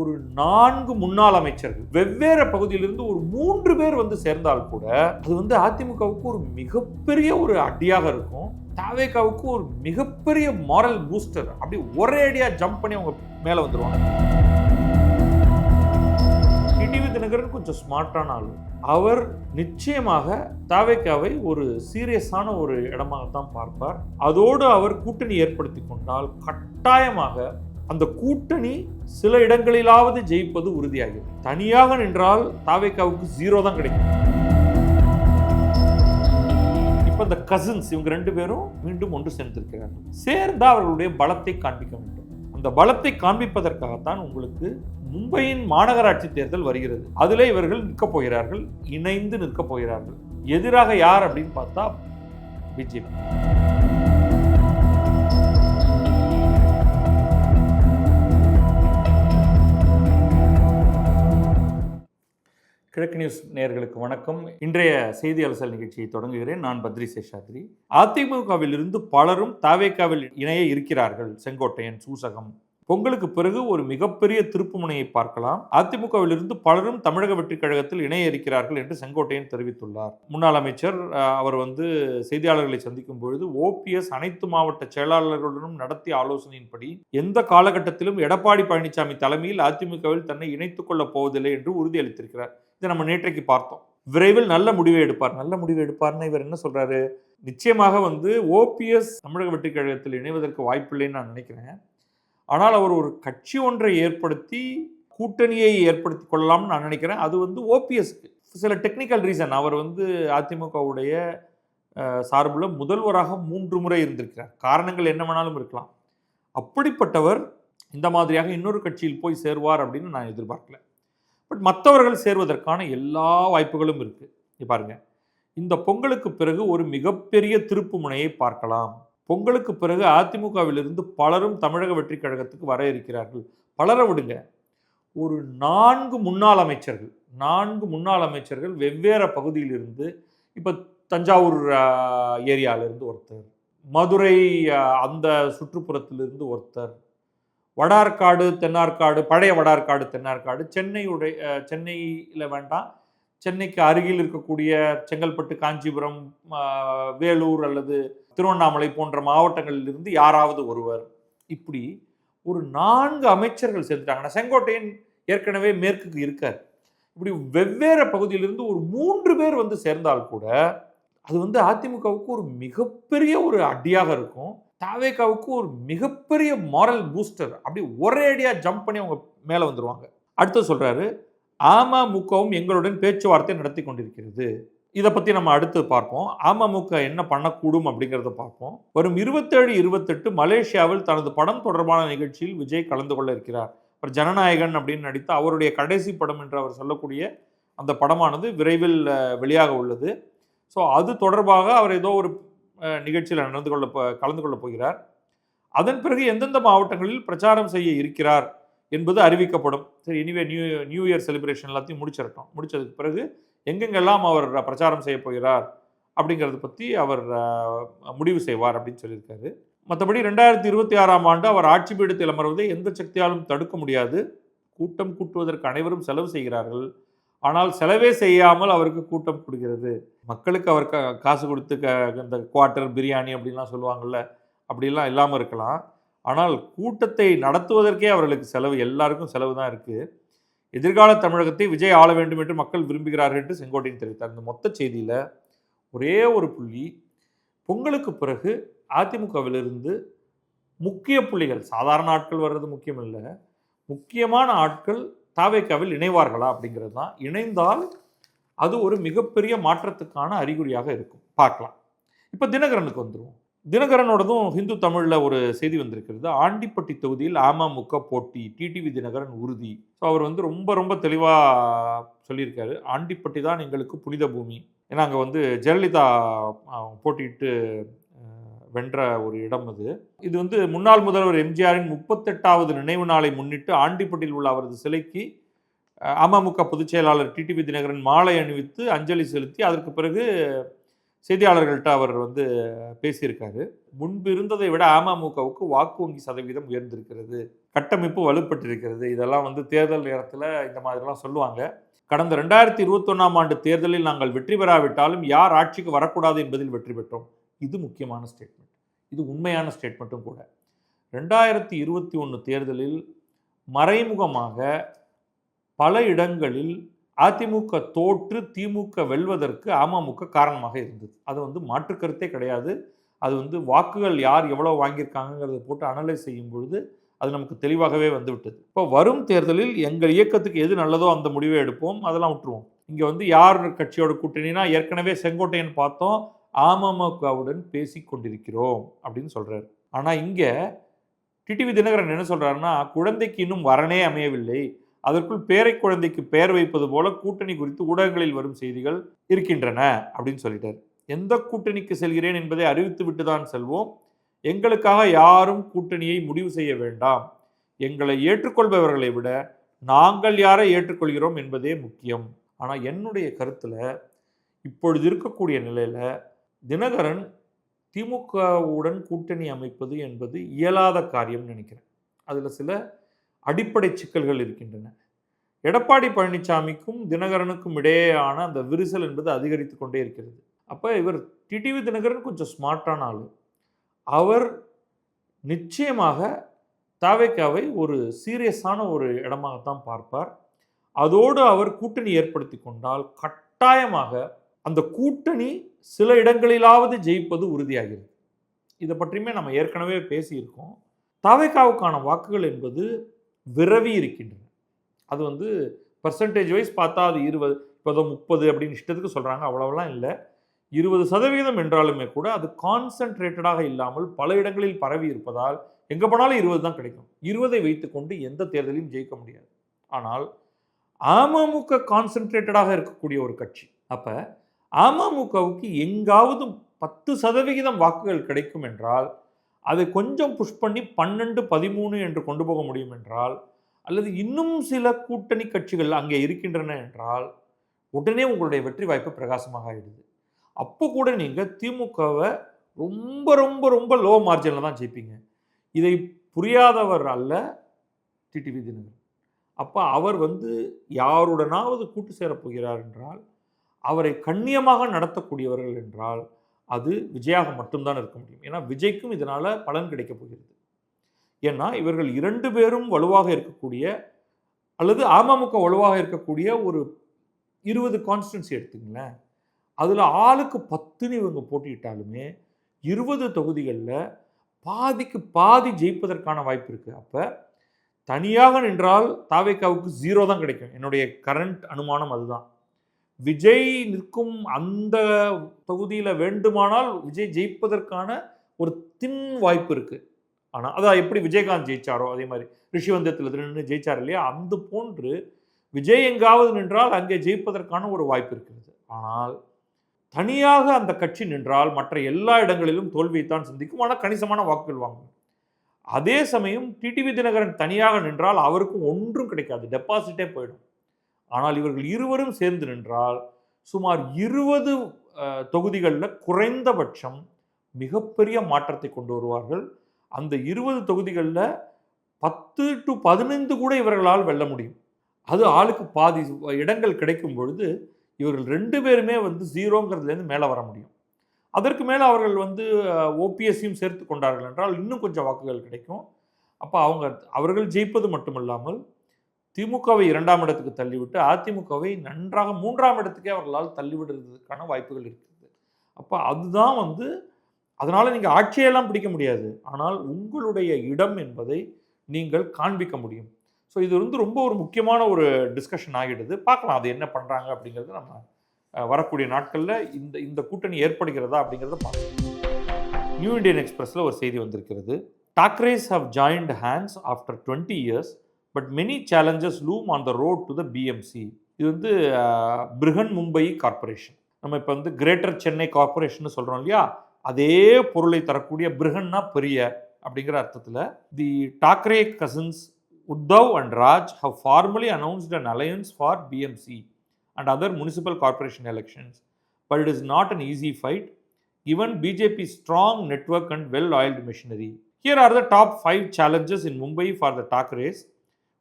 ஒரு நான்கு முன்னாள் அமைச்சர்கள் வெவ்வேறு பகுதியிலிருந்து ஒரு மூன்று பேர் வந்து சேர்ந்தால் கூட அது வந்து அதிமுகவுக்கு ஒரு மிகப்பெரிய ஒரு அடியாக இருக்கும். தாவேகாவுக்கு ஒரு மிகப்பெரிய மாரல் பூஸ்டர் அப்படி ஒரே அடியாக ஜம்ப் பண்ணி அவங்க மேலே வந்துடுவாங்க டிடிவி தினகரன் கொஞ்சம் ஸ்மார்ட்டான ஆள். அவர் நிச்சயமாக தாவேக்காவை ஒரு சீரியஸான ஒரு இடமாகத்தான் பார்ப்பார். அதோடு அவர் கூட்டணி ஏற்படுத்தி கொண்டால் கட்டாயமாக அந்த கூட்டணி சில இடங்களிலாவது ஜெயிப்பது உறுதியாகிறது. தனியாக நின்றால் தாவேக்காவுக்கு ஜீரோ தான் கிடைக்கும். இப்போ இந்த கசின்ஸ் இவங்க ரெண்டு பேரும் மீண்டும் ஒன்று சேர்ந்திருக்கிறார்கள். சேர்ந்து அவர்களுடைய பலத்தை காண்பிக்க வேண்டும். அந்த பலத்தை காண்பிப்பதற்காகத்தான் உங்களுக்கு மும்பையின் மாநகராட்சி தேர்தல் வருகிறது. அதிலே இவர்கள் நிற்கப் போகிறார்கள் இணைந்து நிற்கப் போகிறார்கள். எதிராக யார் அப்படின்னு பார்த்தா பிஜேபி. கிழக்கு நியூஸ் நேயர்களுக்கு வணக்கம். இன்றைய செய்தி அலசல் நிகழ்ச்சியை தொடங்குகிறேன். நான் பத்ரி சேஷாத்ரி. அதிமுகவில் இருந்து பலரும் தாவேக்காவில் இணைய இருக்கிறார்கள். செங்கோட்டையன் சூசகம். பொங்கலுக்கு பிறகு ஒரு மிகப்பெரிய திருப்புமுனையை பார்க்கலாம். அதிமுகவில் இருந்து பலரும் தமிழக வெற்றி கழகத்தில் இணைய இருக்கிறார்கள் என்று செங்கோட்டையன் தெரிவித்துள்ளார். முன்னாள் அமைச்சர் அவர் வந்து செய்தியாளர்களை சந்திக்கும் பொழுது ஓபிஎஸ் அனைத்து மாவட்ட செயலாளர்களுடனும் நடத்திய ஆலோசனையின்படி எந்த காலகட்டத்திலும் எடப்பாடி பழனிசாமி தலைமையில் அதிமுகவில் தன்னை இணைத்துக் கொள்ளப் போவதில்லை என்று உறுதியளித்திருக்கிறார். இதை நம்ம நேற்றைக்கு பார்த்தோம். விரைவில் நல்ல முடிவை எடுப்பார். நல்ல முடிவை எடுப்பார்னு இவர் என்ன சொல்றாரு? நிச்சயமாக வந்து ஓபிஎஸ் தமிழக வெட்டிக்கழகத்தில் கழகத்தில் இணைவதற்கு வாய்ப்பில்லைன்னு நான் நினைக்கிறேன். ஆனால் அவர் ஒரு கட்சி ஒன்றை ஏற்படுத்தி கூட்டணியை ஏற்படுத்தி கொள்ளலாம்னு நான் நினைக்கிறேன். அது வந்து ஓபிஎஸ்க்கு. சில டெக்னிக்கல் ரீசன் அவர் வந்து அதிமுகவுடைய சார்பில் முதல்வராக மூன்று முறை இருந்திருக்கிறார். காரணங்கள் என்ன வேணாலும் இருக்கலாம். அப்படிப்பட்டவர் இந்த மாதிரியாக இன்னொரு கட்சியில் போய் சேருவார் அப்படின்னு நான் எதிர்பார்க்கல. பட் மற்றவர்கள் சேர்வதற்கான எல்லா வாய்ப்புகளும் இருக்குது இங்க பாருங்க. இந்த பொங்கலுக்கு பிறகு ஒரு மிகப்பெரிய திருப்பு முனையை பார்க்கலாம். பொங்கலுக்கு பிறகு அதிமுகவிலிருந்து பலரும் தமிழக வெற்றி கழகத்துக்கு வர இருக்கிறார்கள். பலரை விடுங்க. ஒரு நான்கு முன்னாள் அமைச்சர்கள் நான்கு முன்னாள் அமைச்சர்கள் வெவ்வேறு பகுதியிலிருந்து இப்போ தஞ்சாவூர் ஏரியாவிலிருந்து ஒருத்தர் மதுரை அந்த சுற்றுப்புறத்திலிருந்து ஒருத்தர் வடார்காடு தென்னார்காடு பழைய வடார்காடு தென்னார்காடு சென்னையுடைய சென்னையில் வேண்டாம். சென்னைக்கு அருகில் இருக்கக்கூடிய செங்கல்பட்டு காஞ்சிபுரம் வேலூர் அல்லது திருவண்ணாமலை போன்ற மாவட்டங்களில் இருந்து யாராவது ஒருவர் இப்படி ஒரு நான்கு அமைச்சர்கள் சேர்ந்துட்டாங்கன்னா செங்கோட்டையன் ஏற்கனவே மேற்குக்கு இருக்கார். இப்படி வெவ்வேறு பகுதியிலிருந்து ஒரு மூன்று பேர் வந்து சேர்ந்தால் கூட அது வந்து அதிமுகவுக்கு ஒரு மிகப்பெரிய ஒரு அடியாக இருக்கும். தாவேகாவுக்கு ஒரு மிகப்பெரிய மாரல் பூஸ்டர் அப்படி ஒரே அடியாக ஜம்ப் பண்ணி அவங்க மேலே வந்துடுவாங்க அடுத்து சொல்கிறாரு அமமுகவும் எங்களுடன் பேச்சுவார்த்தை நடத்தி கொண்டிருக்கிறது. இதை பற்றி நம்ம அடுத்து பார்ப்போம். அமமுக என்ன பண்ணக்கூடும் அப்படிங்கிறத பார்ப்போம். வரும் இருபத்தேழு இருபத்தெட்டு மலேசியாவில் தனது படம் தொடர்பான நிகழ்ச்சியில் விஜய் கலந்து கொள்ள இருக்கிறார். அவர் ஜனநாயகன் அப்படின்னு நடித்த அவருடைய கடைசி படம் என்று அவர் சொல்லக்கூடிய அந்த படமானது விரைவில் வெளியாக உள்ளது. ஸோ அது தொடர்பாக அவர் ஏதோ ஒரு நிகழ்ச்சியில் நடந்து கொள்ள கலந்து கொள்ளப் போகிறார். அதன் பிறகு எந்தெந்த மாவட்டங்களில் பிரச்சாரம் செய்ய இருக்கிறார் என்பது அறிவிக்கப்படும். சரி இனிவே நியூ நியூ இயர் செலிப்ரேஷன் எல்லாத்தையும் முடிச்சிடட்டும். முடித்ததுக்கு பிறகு எங்கெங்கெல்லாம் அவர் பிரச்சாரம் செய்ய போகிறார் அப்படிங்கிறத பற்றி அவர் முடிவு செய்வார் அப்படின்னு சொல்லியிருக்காரு. மற்றபடி ரெண்டாயிரத்தி இருபத்தி ஆறாம் ஆண்டு அவர் ஆட்சி பீடத்தில் அமர்வதை எந்த சக்தியாலும் தடுக்க முடியாது. கூட்டம் கூட்டுவதற்கு அனைவரும் செலவு செய்கிறார்கள். ஆனால் செலவே செய்யாமல் அவருக்கு கூட்டம் கொடுக்கிறது. மக்களுக்கு அவர் கா- காசு கொடுத்து க இந்த குவார்ட்டர் பிரியாணி அப்படின்லாம் சொல்லுவாங்கள்ல அப்படிலாம் இல்லாமல் இருக்கலாம். ஆனால் கூட்டத்தை நடத்துவதற்கே அவர்களுக்கு செலவு எல்லாருக்கும் செலவு தான் இருக்குது எதிர்கால தமிழகத்தை விஜய் ஆள வேண்டும் என்று மக்கள் விரும்புகிறார்கள் என்று செங்கோட்டையன் தெரிவித்தார். இந்த மொத்த செய்தியில் ஒரே ஒரு புள்ளி பொங்கலுக்கு பிறகு அதிமுகவிலிருந்து முக்கிய புள்ளிகள் சாதாரண ஆட்கள் வர்றது முக்கியம் இல்லை முக்கியமான ஆட்கள் தாவேக்காவில் இணைவார்களா அப்படிங்கிறது தான். இணைந்தால் அது ஒரு மிகப்பெரிய மாற்றத்துக்கான அறிகுறியாக இருக்கும். பார்க்கலாம். இப்போ தினகரனுக்கு வந்துருவோம். தினகரனோடதும் ஹிந்து தமிழில் ஒரு செய்தி வந்திருக்கிறது. ஆண்டிப்பட்டி தொகுதியில் அமமுக போட்டி டிடிவி தினகரன் உறுதி. ஸோ அவர் வந்து ரொம்ப ரொம்ப தெளிவாக சொல்லியிருக்காரு. ஆண்டிப்பட்டி தான் எங்களுக்கு புனித பூமி. ஏன்னா அங்கே வந்து ஜெயலலிதா போட்டியிட்டு வென்ற ஒரு இடம் அது. இது வந்து முன்னாள் முதல்வர் எம்ஜிஆரின் முப்பத்தெட்டாவது நினைவு நாளை முன்னிட்டு ஆண்டிப்பட்டியில் உள்ள அவரது சிலைக்கு அமமுக பொதுச் செயலாளர் டிடிவி தினகரன் மாலை அணிவித்து அஞ்சலி செலுத்தி அதற்கு பிறகு செய்தியாளர்கள்ட்ட அவர் வந்து பேசியிருக்காரு. முன்பு இருந்ததை விட அமமுகவுக்கு வாக்கு வங்கி சதவீதம் உயர்ந்திருக்கிறது. கட்டமைப்பு வலுப்பட்டிருக்கிறது. இதெல்லாம் வந்து தேர்தல் நேரத்தில் இந்த மாதிரிலாம் சொல்லுவாங்க. கடந்த ரெண்டாயிரத்தி இருபத்தொன்னாம் ஆண்டு தேர்தலில் நாங்கள் வெற்றி பெறாவிட்டாலும் யார் ஆட்சிக்கு வரக்கூடாது என்பதில் வெற்றி பெற்றோம். இது முக்கியமான ஸ்டேட்மெண்ட் இது உண்மையான ஸ்டேட்மெண்ட்டும் கூட. ரெண்டாயிரத்தி இருபத்தி ஒன்று தேர்தலில் மறைமுகமாக பல இடங்களில் அதிமுக தோற்று திமுக வெல்வதற்கு அமமுக காரணமாக இருந்தது. அது வந்து மாற்று கருத்தே கிடையாது. அது வந்து வாக்குகள் யார் எவ்வளோ வாங்கியிருக்காங்கிறத போட்டு அனலைஸ் செய்யும் பொழுது அது நமக்கு தெளிவாகவே வந்துவிட்டது. இப்போ வரும் தேர்தலில் எங்கள் இயக்கத்துக்கு எது நல்லதோ அந்த முடிவை எடுப்போம் அதெல்லாம் விட்டுருவோம். இங்கே வந்து யார் கட்சியோட கூட்டணினா ஏற்கனவே செங்கோட்டையன் பார்த்தோம் அமமுகவுடன் பேசி கொண்டிருக்கிறோம் அப்படின்னு சொல்கிறார் ஆனால் இங்கே டிடிவி தினகரன் என்ன சொல்கிறாருன்னா குழந்தைக்கு இன்னும் வரனே அமையவில்லை. அதற்குள் பேரை குழந்தைக்கு பெயர் வைப்பது போல கூட்டணி குறித்து ஊடகங்களில் வரும் செய்திகள் இருக்கின்றன அப்படின்னு சொல்லிட்டார். எந்த கூட்டணிக்கு செல்கிறேன் என்பதை அறிவித்து விட்டு தான் செல்வோம். எங்களுக்காக யாரும் கூட்டணியை முடிவு செய்ய வேண்டாம். எங்களை ஏற்றுக்கொள்பவர்களை விட நாங்கள் யாரை ஏற்றுக்கொள்கிறோம் என்பதே முக்கியம். ஆனால் என்னுடைய கருத்தில் இப்பொழுது இருக்கக்கூடிய நிலையில் தினகரன் திமுகவுடன் கூட்டணி அமைப்பது என்பது இயலாத காரியம் நினைக்கிறேன். அதில் சில அடிப்படை சிக்கல்கள் இருக்கின்றன. எடப்பாடி பழனிசாமிக்கும் தினகரனுக்கும் இடையேயான அந்த விரிசல் என்பது அதிகரித்து கொண்டே இருக்கிறது. அப்போ இவர் டிடிவி தினகரன் கொஞ்சம் ஸ்மார்ட்டான ஆள். அவர் நிச்சயமாக தாவேக்காவை ஒரு சீரியஸான ஒரு இடமாகத்தான் பார்ப்பார். அதோடு அவர் கூட்டணி ஏற்படுத்தி கொண்டால் கட்டாயமாக அந்த கூட்டணி சில இடங்களிலாவது ஜெயிப்பது உறுதியாகிறது. இதை பற்றியுமே நம்ம ஏற்கனவே பேசியிருக்கோம். தாவேக்காவுக்கான வாக்குகள் என்பது விரவி இருக்கின்றன. அது வந்து பர்சன்டேஜ் வைஸ் பார்த்தா அது இருபது இப்போதோ முப்பது அப்படின்னு இஷ்டத்துக்கு சொல்கிறாங்க அவ்வளோவெல்லாம் இல்லை. இருபது சதவீதம் என்றாலுமே கூட அது கான்சன்ட்ரேட்டடாக இல்லாமல் பல இடங்களில் பரவி இருப்பதால் எங்கே போனாலும் இருபது தான் கிடைக்கும். இருபதை வைத்துக்கொண்டு எந்த தேர்தலையும் ஜெயிக்க முடியாது. ஆனால் அமமுக கான்சன்ட்ரேட்டடாக இருக்கக்கூடிய ஒரு கட்சி. அப்போ அமமுகவுக்கு எங்காவது பத்து சதவிகிதம் வாக்குகள் கிடைக்கும் என்றால் அதை கொஞ்சம் புஷ் பண்ணி பன்னெண்டு பதிமூணு என்று கொண்டு போக முடியும் என்றால் அல்லது இன்னும் சில கூட்டணி கட்சிகள் அங்கே இருக்கின்றன என்றால் உடனே உங்களுடைய வெற்றி வாய்ப்பு பிரகாசமாக ஆகிடுது அப்போ கூட நீங்கள் திமுகவை ரொம்ப ரொம்ப ரொம்ப லோ மார்ஜினில் தான் ஜெயிப்பீங்க. இதை புரியாதவர் அல்ல டிடிவி தினகரன். அப்போ அவர் வந்து யாருடனாவது கூட்டு சேரப் போகிறார் என்றால் அவரை கண்ணியமாக நடத்தக்கூடியவர்கள் என்றால் அது விஜயாக மட்டும்தான் இருக்க முடியும். ஏன்னா விஜய்க்கும் இதனால் பலன் கிடைக்கப் போகிறது. ஏன்னா இவர்கள் இரண்டு பேரும் வலுவாக இருக்கக்கூடிய அல்லது அமமுக வலுவாக இருக்கக்கூடிய ஒரு இருபது கான்ஸ்டன்சி எடுத்துங்களேன் அதில் ஆளுக்கு பத்துன்னு இவங்க போட்டியிட்டாலுமே இருபது தொகுதிகளில் பாதிக்கு பாதி ஜெயிப்பதற்கான வாய்ப்பு இருக்குது அப்போ தனியாக நின்றால் தாவேக்காவுக்கு ஜீரோ தான் கிடைக்கும். என்னுடைய கரண்ட் அனுமானம் அதுதான். விஜய் நிற்கும் அந்த தொகுதியில் வேண்டுமானால் விஜய் ஜெயிப்பதற்கான ஒரு தின் வாய்ப்பு இருக்குது ஆனால் அதான் எப்படி விஜயகாந்த் ஜெயிச்சாரோ அதே மாதிரி ரிஷிவந்தத்தில் நின்று ஜெயிச்சார் இல்லையா? அந்த போன்று விஜய் எங்காவது நின்றால் அங்கே ஜெயிப்பதற்கான ஒரு வாய்ப்பு இருக்கிறது. ஆனால் தனியாக அந்த கட்சி நின்றால் மற்ற எல்லா இடங்களிலும் தோல்வியைத்தான் சந்திக்கும். ஆனால் கணிசமான வாக்குகள் வாங்கும். அதே சமயம் டிடிவி தினகரன் தனியாக நின்றால் அவருக்கும் ஒன்றும் கிடைக்காது. டெபாசிட்டே போயிடும். ஆனால் இவர்கள் இருவரும் சேர்ந்து நின்றால் சுமார் இருபது தொகுதிகளில் குறைந்தபட்சம் மிகப்பெரிய மாற்றத்தை கொண்டு வருவார்கள். அந்த இருபது தொகுதிகளில் பத்து டு பதினைந்து கூட இவர்களால் வெல்ல முடியும். அது ஆளுக்கு பாதி இடங்கள் கிடைக்கும் பொழுது இவர்கள் ரெண்டு பேருமே வந்து ஜீரோங்கிறதுலேருந்து மேலே வர முடியும். அதற்கு மேலே அவர்கள் வந்து ஓபிஎஸ்சியும் சேர்த்து கொண்டார்கள் என்றால் இன்னும் கொஞ்சம் வாக்குகள் கிடைக்கும். அப்போ அவங்க அவர்கள் ஜெயிப்பது மட்டுமல்லாமல் திமுகவை இரண்டாம் இடத்துக்கு தள்ளிவிட்டு அதிமுகவை நன்றாக மூன்றாம் இடத்துக்கே அவர்களால் தள்ளிவிடுறதுக்கான வாய்ப்புகள் இருக்குது அப்போ அதுதான் வந்து அதனால் நீங்கள் ஆட்சியெல்லாம் பிடிக்க முடியாது. ஆனால் உங்களுடைய இடம் என்பதை நீங்கள் காண்பிக்க முடியும். ஸோ இது வந்து ரொம்ப ஒரு முக்கியமான ஒரு டிஸ்கஷன் ஆகிடுது. பார்க்கலாம் அது என்ன பண்ணுறாங்க அப்படிங்கிறது நம்ம வரக்கூடிய நாட்களில் இந்த இந்த கூட்டணி ஏற்படுகிறதா அப்படிங்கிறத பார்க்கலாம். நியூ இண்டியன் எக்ஸ்பிரஸில் ஒரு செய்தி வந்திருக்கிறது. Thackerays have joined hands after twenty years but many challenges loom on the road to the BMC இது வந்து பிருகன் மும்பை கார்பரேஷன் நம்ம இப்போ வந்து கிரேட்டர் சென்னை கார்பரேஷன் சொல்கிறோம் இல்லையா? அதே பொருளை தரக்கூடிய பிருகன்னா பெரிய அப்படிங்கிற அர்த்தத்தில் the Thackeray cousins Uddhav and Raj have formally announced an alliance for BMC and other municipal corporation elections but it is not an easy fight given BJP's strong network and well oiled machinery. Here are the top five challenges in Mumbai for the Thackerays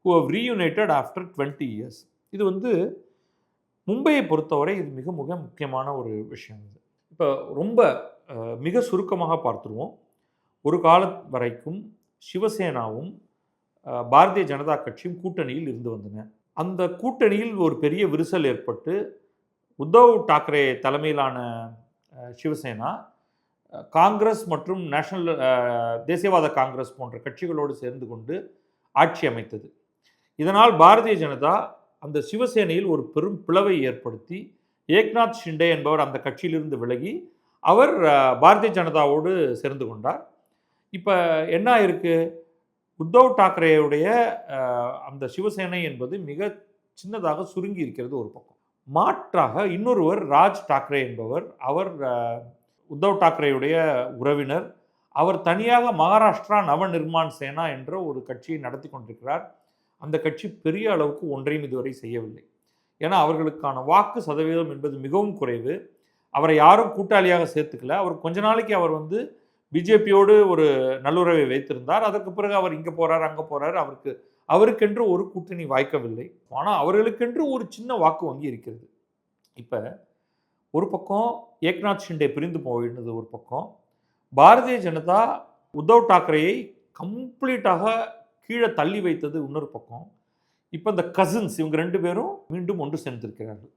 who have reunited after twenty years இது வந்து மும்பையை பொறுத்தவரை இது மிக மிக முக்கியமான ஒரு விஷயம் இது. இப்போ ரொம்ப மிக சுருக்கமாக பார்த்துருவோம். ஒரு கால வரைக்கும் சிவசேனாவும் பாரதிய ஜனதா கட்சியும் கூட்டணியில் இருந்து வந்தன. அந்த கூட்டணியில் ஒரு பெரிய விரிசல் ஏற்பட்டு உத்தவ் டாக்கரே தலைமையிலான சிவசேனா காங்கிரஸ் மற்றும் நேஷனல் தேசியவாத காங்கிரஸ் போன்ற கட்சிகளோடு சேர்ந்து கொண்டு ஆட்சி அமைத்தது. இதனால் பாரதிய ஜனதா அந்த சிவசேனையில் ஒரு பெரும் பிளவை ஏற்படுத்தி ஏக்நாத் ஷிண்டே என்பவர் அந்த கட்சியிலிருந்து விலகி அவர் பாரதிய ஜனதாவோடு சேர்ந்து கொண்டார். இப்போ என்ன ஆயிருக்கு? உத்தவ் டாக்கரேயுடைய அந்த சிவசேனை என்பது மிக சின்னதாக சுருங்கி இருக்கிறது ஒரு பக்கம். மாற்றாக இன்னொருவர் ராஜ் டாக்கரே என்பவர் அவர் உத்தவ் டாக்கரேயுடைய உறவினர். அவர் தனியாக மகாராஷ்டிரா நவநிர்மாண் சேனா என்ற ஒரு கட்சியை நடத்தி கொண்டிருக்கிறார். அந்த கட்சி பெரிய அளவுக்கு ஒன்றையும் இதுவரை செய்யவில்லை. ஏன்னா அவர்களுக்கான வாக்கு சதவீதம் என்பது மிகவும் குறைவு. அவரை யாரும் கூட்டாளியாக சேர்த்துக்கல. அவர் கொஞ்ச நாளைக்கு அவர் வந்து பிஜேபியோடு ஒரு நல்லுறவை வைத்திருந்தார். அதற்கு பிறகு அவர் இங்கே போகிறார் அங்கே போகிறார் அவருக்கு அவருக்கென்று ஒரு கூட்டணி வாய்க்கவில்லை. ஆனால் அவர்களுக்கென்று ஒரு சின்ன வாக்கு வங்கி இருக்கிறது. இப்போ ஒரு பக்கம் ஏக்நாத் ஷிண்டே பிரிந்து போயிடுது ஒரு பக்கம். பாரதிய ஜனதா உத்தவ் டாக்கரேயை கம்ப்ளீட்டாக கீழே தள்ளி வைத்தது இன்னொரு பக்கம். இப்போ இந்த கசின்ஸ் இவங்க ரெண்டு பேரும் மீண்டும் ஒன்று சேர்ந்திருக்கிறார்கள்.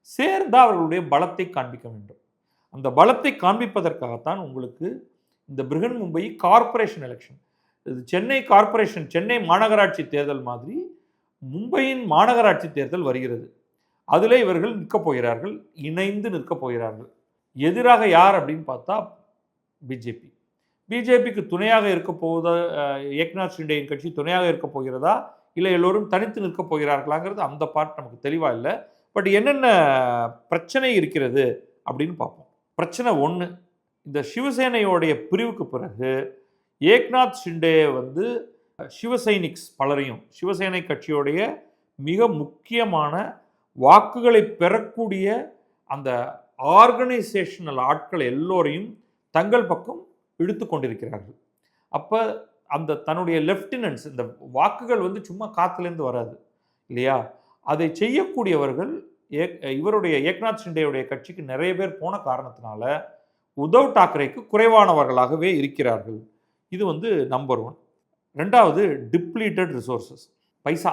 சேர்ந்து அவர்களுடைய பலத்தை காண்பிக்க வேண்டும். அந்த பலத்தை காண்பிப்பதற்காகத்தான் உங்களுக்கு இந்த பிருகன் மும்பை கார்ப்பரேஷன் எலெக்ஷன் இது சென்னை கார்ப்பரேஷன் சென்னை மாநகராட்சி தேர்தல் மாதிரி மும்பையின் மாநகராட்சி தேர்தல் வருகிறது. அதில் இவர்கள் நிற்கப் போகிறார்கள் இணைந்து நிற்கப் போகிறார்கள். எதிராக யார் அப்படின்னு பார்த்தா பிஜேபி பிஜேபிக்கு துணையாக இருக்க போவதா ஏக்நாத் ஷிண்டேயின் கட்சி துணையாக இருக்க போகிறதா இல்லை எல்லோரும் தனித்து நிற்கப் போகிறார்களாங்கிறது அந்த பார்ட் நமக்கு தெளிவாக இல்லை. பட் என்னென்ன பிரச்சனை இருக்கிறது அப்படின்னு பார்ப்போம். பிரச்சனை ஒன்று இந்த சிவசேனையோடைய பிரிவுக்கு பிறகு ஏக்நாத் ஷிண்டே வந்து சிவசைனிக்ஸ் பலரையும் சிவசேனை கட்சியோடைய மிக முக்கியமான வாக்குகளை பெறக்கூடிய அந்த ஆர்கனைசேஷனல் ஆட்கள் எல்லோரையும் தங்கள் பக்கம் இழுத்து கொண்டிருக்கிறார்கள். அப்போ அந்த தன்னுடைய லெஃப்டினன்ட்ஸ் இந்த வாக்குகள் வந்து சும்மா காத்துலேருந்து வராது இல்லையா? அதை செய்யக்கூடியவர்கள் ஏக் இவருடைய ஏக்நாத் ஷிண்டேயுடைய கட்சிக்கு நிறைய பேர் போன காரணத்தினால உத்தவ் டாக்கரேக்கு குறைவானவர்களாகவே இருக்கிறார்கள். இது வந்து நம்பர் ஒன் ரெண்டாவது டிப்ளீட்டட் ரிசோர்சஸ் பைசா.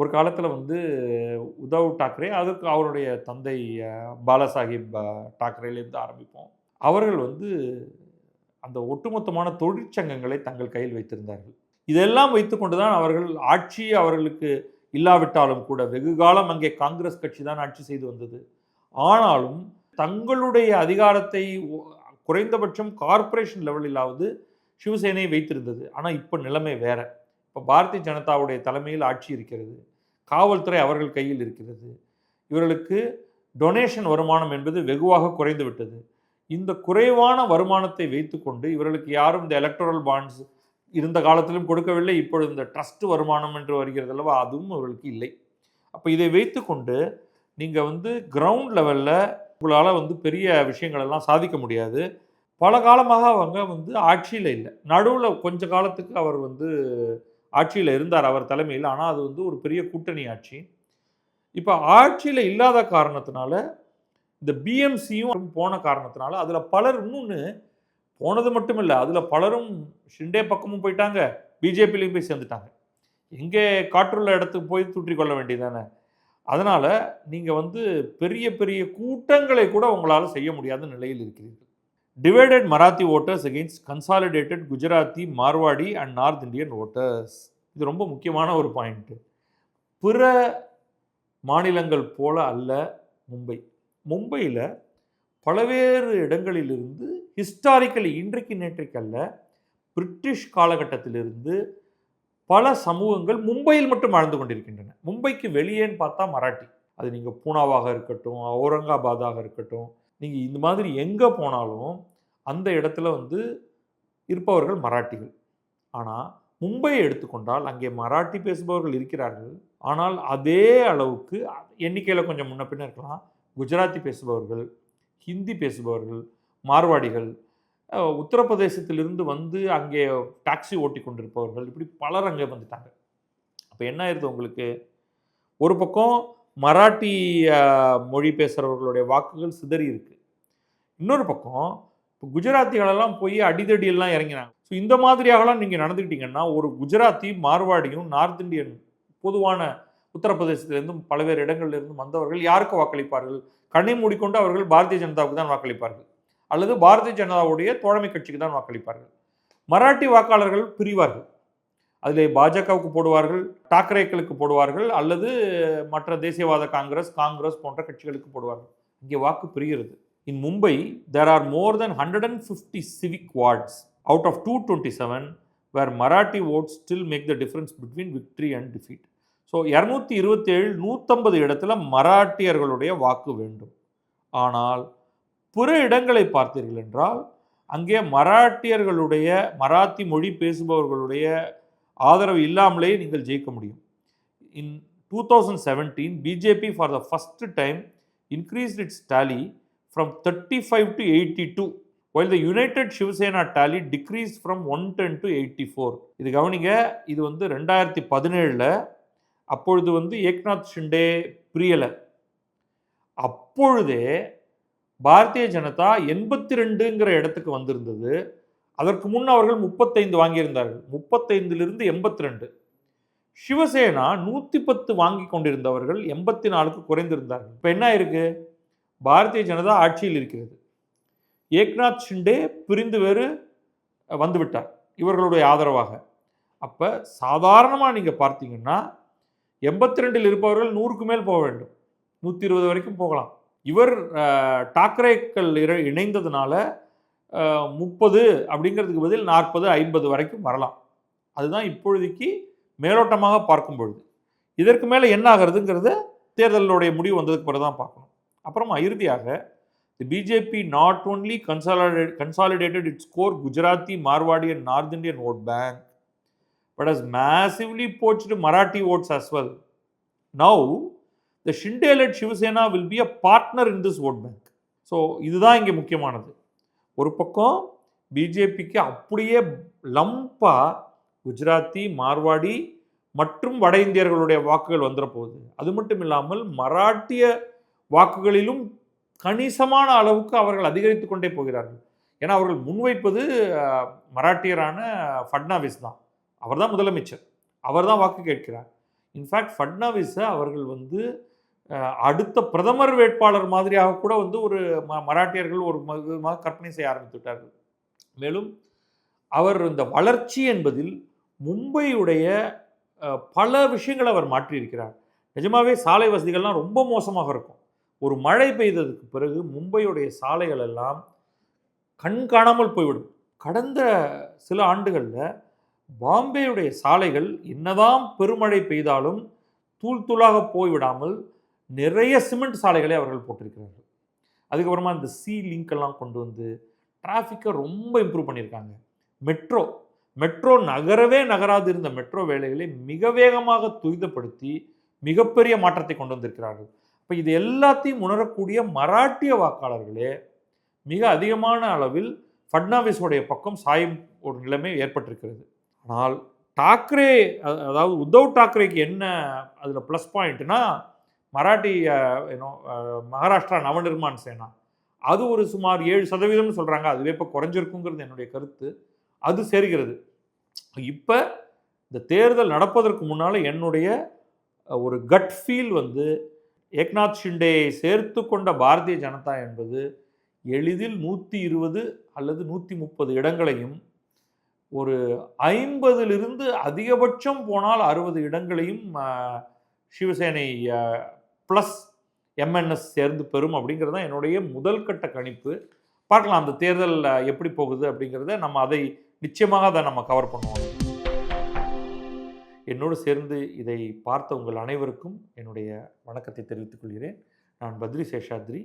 ஒரு காலத்தில் வந்து உத்தவ் டாக்கரே அதுக்கு அவருடைய தந்தை பாலாசாஹிப் டாக்கரேலேருந்து ஆரம்பிப்போம். அவர்கள் வந்து அந்த ஒட்டுமொத்தமான தொழிற்சங்கங்களை தங்கள் கையில் வைத்திருந்தார்கள். இதெல்லாம் வைத்துக்கொண்டு தான் அவர்கள் ஆட்சி அவர்களுக்கு இல்லாவிட்டாலும் கூட வெகு காலம் அங்கே காங்கிரஸ் கட்சி தான் ஆட்சி செய்து வந்தது. ஆனாலும் தங்களுடைய அதிகாரத்தை குறைந்தபட்சம் கார்ப்பரேஷன் லெவலிலாவது சிவசேனை வைத்திருந்தது. ஆனால் இப்போ நிலைமை வேற. இப்போ பாரதிய ஜனதாவுடைய தலைமையில் ஆட்சி இருக்கிறது. காவல்துறை அவர்கள் கையில் இருக்கிறது. இவர்களுக்கு டொனேஷன் வருமானம் என்பது வெகுவாக குறைந்து விட்டது. இந்த குறைவான வருமானத்தை வைத்துக்கொண்டு இவர்களுக்கு யாரும் இந்த எலக்ட்ரல் பாண்ட்ஸ் இருந்த காலத்திலும் கொடுக்கவில்லை இப்பொழுது இந்த ட்ரஸ்ட் வருமானம் என்று வருகிறது அல்லவா அதுவும் அவர்களுக்கு இல்லை. அப்போ இதை வைத்துக்கொண்டு நீங்கள் வந்து கிரவுண்ட் லெவலில் உங்களால் வந்து பெரிய விஷயங்களெல்லாம் சாதிக்க முடியாது. பல காலமாக அவங்க வந்து ஆட்சியில் இல்லை. நடுவில் கொஞ்ச காலத்துக்கு அவர் வந்து ஆட்சியில் இருந்தார் அவர் தலைமையில். ஆனால் அது வந்து ஒரு பெரிய கூட்டணி ஆட்சி. இப்போ ஆட்சியில் இல்லாத காரணத்தினால இந்த பிஎம்சியும் போன காரணத்தினால அதில் பலர் இன்னொன்று போனது மட்டும் இல்லை அதில் பலரும் ஷிண்டே பக்கமும் போயிட்டாங்க. பிஜேபிலையும் போய் சேர்ந்துட்டாங்க. எங்கே காற்றுள்ள இடத்துக்கு போய் தூற்றி கொள்ள வேண்டியதானே அதனால் நீங்கள் வந்து பெரிய பெரிய கூட்டங்களை கூட உங்களால் செய்ய முடியாத நிலையில் இருக்கிறீர்கள். Divided Marathi voters against consolidated Gujarati Marwadi and north Indian voters இது ரொம்ப முக்கியமான ஒரு பாயிண்ட்டு பிற மாநிலங்கள் போல அல்ல மும்பை. மும்பையில் பலவேறு இடங்களிலிருந்து ஹிஸ்டாரிக்கலி இன்றைக்கு நேற்றைக்கல்ல பிரிட்டிஷ் காலகட்டத்திலிருந்து பல சமூகங்கள் மும்பையில் மட்டும் வாழ்ந்து கொண்டிருக்கின்றன. மும்பைக்கு வெளியேன்னு பார்த்தா மராட்டி. அது நீங்கள் பூனாவாக இருக்கட்டும் அவுரங்காபாதாக இருக்கட்டும் நீங்கள் இந்த மாதிரி எங்கே போனாலும் அந்த இடத்துல வந்து இருப்பவர்கள் மராட்டிகள். ஆனால் மும்பையை எடுத்துக்கொண்டால் அங்கே மராட்டி பேசுபவர்கள் இருக்கிறார்கள். ஆனால் அதே அளவுக்கு எண்ணிக்கையில் கொஞ்சம் முன்ன பின்ன இருக்கலாம். குஜராத்தி பேசுபவர்கள் ஹிந்தி பேசுபவர்கள் மார்வாடிகள் உத்தரப்பிரதேசத்திலிருந்து வந்து அங்கே டாக்ஸி ஓட்டி கொண்டிருப்பவர்கள் இப்படி பலர் அங்கே வந்துட்டாங்க. அப்போ என்ன ஆயிருது உங்களுக்கு? ஒரு பக்கம் மராட்டி மொழி பேசுகிறவர்களுடைய வாக்குகள் சிதறி இருக்குது இன்னொரு பக்கம் இப்போ குஜராத்திகளெல்லாம் போய் அடிதடியெல்லாம் இறங்கினாங்க. ஸோ இந்த மாதிரியாகலாம் நீங்கள் நடந்துக்கிட்டீங்கன்னா ஒரு குஜராத்தி மார்வாடியும் நார்த் இந்தியன் பொதுவான உத்தரப்பிரதேசத்திலிருந்தும் பல்வேறு இடங்களிலிருந்தும் வந்தவர்கள் யாருக்கு வாக்களிப்பார்கள்? கண்ணை மூடிக்கொண்டு அவர்கள் பாரதிய ஜனதாவுக்கு தான் வாக்களிப்பார்கள். அல்லது பாரதிய ஜனதாவுடைய தோழமை கட்சிக்கு தான் வாக்களிப்பார்கள். மராட்டி வாக்காளர்கள் பிரிவார்கள். அதில் பாஜகவுக்கு போடுவார்கள் டாக்கரேக்களுக்கு போடுவார்கள் அல்லது மற்ற தேசியவாத காங்கிரஸ் காங்கிரஸ் போன்ற கட்சிகளுக்கு போடுவார்கள். இங்கே வாக்கு பிரிகிறது. In Mumbai there are more than hundred and fifty civic wards out of two twenty seven where Marathi votes still make the difference between victory and defeat so இரநூத்தி இருபத்தேழு நூற்றம்பது இடத்துல மராட்டியர்களுடைய வாக்கு வேண்டும். ஆனால் பிற இடங்களை பார்த்தீர்கள் என்றால் அங்கே மராட்டியர்களுடைய மராத்தி மொழி பேசுபவர்களுடைய ஆதரவு இல்லாமலேயே நீங்கள் ஜெயிக்க முடியும். In two thousand seventeen BJP for the first time increased its tally from thirty five to eighty two while the united Shiv Sena tally decrease from one ten to eighty four இது கவனிங்க இது வந்து ரெண்டாயிரத்தி பதினேழில் அப்பொழுது வந்து ஏக்நாத் ஷிண்டே பிரியலை. அப்பொழுதே பாரதிய ஜனதா எண்பத்தி ரெண்டுங்கிற இடத்துக்கு வந்திருந்தது. அதற்கு முன் அவர்கள் முப்பத்தைந்து வாங்கியிருந்தார்கள். முப்பத்தைந்திலிருந்து எண்பத்தி ரெண்டு சிவசேனா நூற்றி பத்து வாங்கி கொண்டிருந்தவர்கள் எண்பத்தி நாலுக்கு குறைந்திருந்தார்கள். இப்போ என்ன இருக்கு? பாரதிய ஜனதா ஆட்சியில் இருக்கிறது. ஏக்நாத் ஷிண்டே பிரிந்து வேறு வந்துவிட்டார் இவர்களுடைய ஆதரவாக. அப்போ சாதாரணமாக நீங்கள் பார்த்தீங்கன்னா எண்பத்தி ரெண்டில் இருப்பவர்கள் நூறுக்கு மேல் போக வேண்டும். நூற்றி இருபது வரைக்கும் போகலாம். இவர் டாக்கரேக்கள் இணைந்ததுனால முப்பது அப்படிங்கிறதுக்கு பதில் நாற்பது ஐம்பது வரைக்கும் வரலாம். அதுதான் இப்பொழுதைக்கு மேலோட்டமாக பார்க்கும் பொழுது. இதற்கு மேலே என்ன ஆகிறதுங்கிறத தேர்தலுடைய முடிவு வந்ததுக்கு பிறகு தான் பார்க்கணும். அப்புறமா இறுதியாக the BJP not only consolidate consolidated its core Gujarati Marwadi and north Indian vote bank. But has massively poached Marathi votes as well. Now the Shinde Shiv Sena will be a partner in this vote bank so இதுதான் இங்கே முக்கியமானது. ஒரு பக்கம் பிஜேபிக்கு அப்படியே லம்பா குஜராத்தி மார்வாடி மற்றும் வட இந்தியர்களுடைய வாக்குகள் வந்துட போகுது. அது மட்டும் இல்லாமல் மராட்டிய வாக்குகளிலும் கணிசமான அளவுக்கு அவர்கள் அதிகரித்து கொண்டே போகிறார்கள். ஏன்னா அவர்கள் முன்வைப்பது மராட்டியரான ஃபட்னாவிஸ் தான். அவர் தான் முதலமைச்சர். அவர் தான் வாக்கு கேட்கிறார். இன்ஃபேக்ட் ஃபட்னாவிஸை அவர்கள் வந்து அடுத்த பிரதமர் வேட்பாளர் மாதிரியாக கூட வந்து ஒரு ம மராட்டியர்கள் ஒரு ம- விதமாக கற்பனை செய்ய ஆரம்பித்து விட்டார்கள் மேலும் அவர் இந்த வளர்ச்சி என்பதில் மும்பையுடைய பல விஷயங்களை அவர் மாற்றியிருக்கிறார். நிஜமாகவே சாலை வசதிகள்லாம் ரொம்ப மோசமாக இருக்கும். ஒரு மழை பெய்ததுக்கு பிறகு மும்பையுடைய சாலைகள் எல்லாம் கண் காணாமல் போய்விடும். கடந்த சில ஆண்டுகளில் பாம்பேயுடைய சாலைகள் என்னதான் பெருமழை பெய்தாலும் தூள் தூளாக போய்விடாமல் நிறைய சிமெண்ட் சாலைகளை அவர்கள் போட்டிருக்கிறார்கள். அதுக்கப்புறமா இந்த சி லிங்க் எல்லாம் கொண்டு வந்து டிராஃபிக்கை ரொம்ப இம்ப்ரூவ் பண்ணியிருக்காங்க. மெட்ரோ மெட்ரோ நகரவே நகராது இருந்த மெட்ரோ வேலைகளை மிக வேகமாக துரிதப்படுத்தி மிகப்பெரிய மாற்றத்தை கொண்டு வந்திருக்கிறார்கள். இப்போ இது எல்லாத்தையும் உணரக்கூடிய மராட்டிய வாக்காளர்களே மிக அதிகமான அளவில் ஃபட்னாவிஸோடைய பக்கம் சாயும் ஒரு நிலைமை ஏற்பட்டிருக்கிறது. ஆனால் டாக்ரே அதாவது உத்தவ் டாக்ரேக்கு என்ன அதில் ப்ளஸ் பாயிண்ட்னா மராட்டி ஏன்னோ மகாராஷ்டிரா நவநிர்மான் சேனா. அது ஒரு சுமார் ஏழு சதவீதம்னு சொல்கிறாங்க அதுவே இப்போ குறைஞ்சிருக்குங்கிறது என்னுடைய கருத்து. அது சேர்கிறது. இப்போ இந்த தேர்தல் நடப்பதற்கு முன்னால் என்னுடைய ஒரு கட் ஃபீல் வந்து ஏக்நாத் ஷிண்டேயை சேர்த்து கொண்ட பாரதிய ஜனதா என்பது எளிதில் நூற்றி இருபது அல்லது நூற்றி முப்பது இடங்களையும் ஒரு ஐம்பதிலிருந்து அதிகபட்சம் போனால் அறுபது இடங்களையும் சிவசேனை ப்ளஸ் எம்என்எஸ் சேர்ந்து பெறும் அப்படிங்கிறது தான் என்னுடைய முதல் கட்ட கணிப்பு. பார்க்கலாம் அந்த தேர்தல் எப்படி போகுது அப்படிங்கிறத நம்ம அதை நிச்சயமாக அதை நம்ம கவர் பண்ணுவோம். என்னோடு சேர்ந்து இதை பார்த்த உங்கள் அனைவருக்கும் என்னுடைய வணக்கத்தை தெரிவித்துக் கொள்கிறேன். நான் பத்ரி சேஷாத்ரி.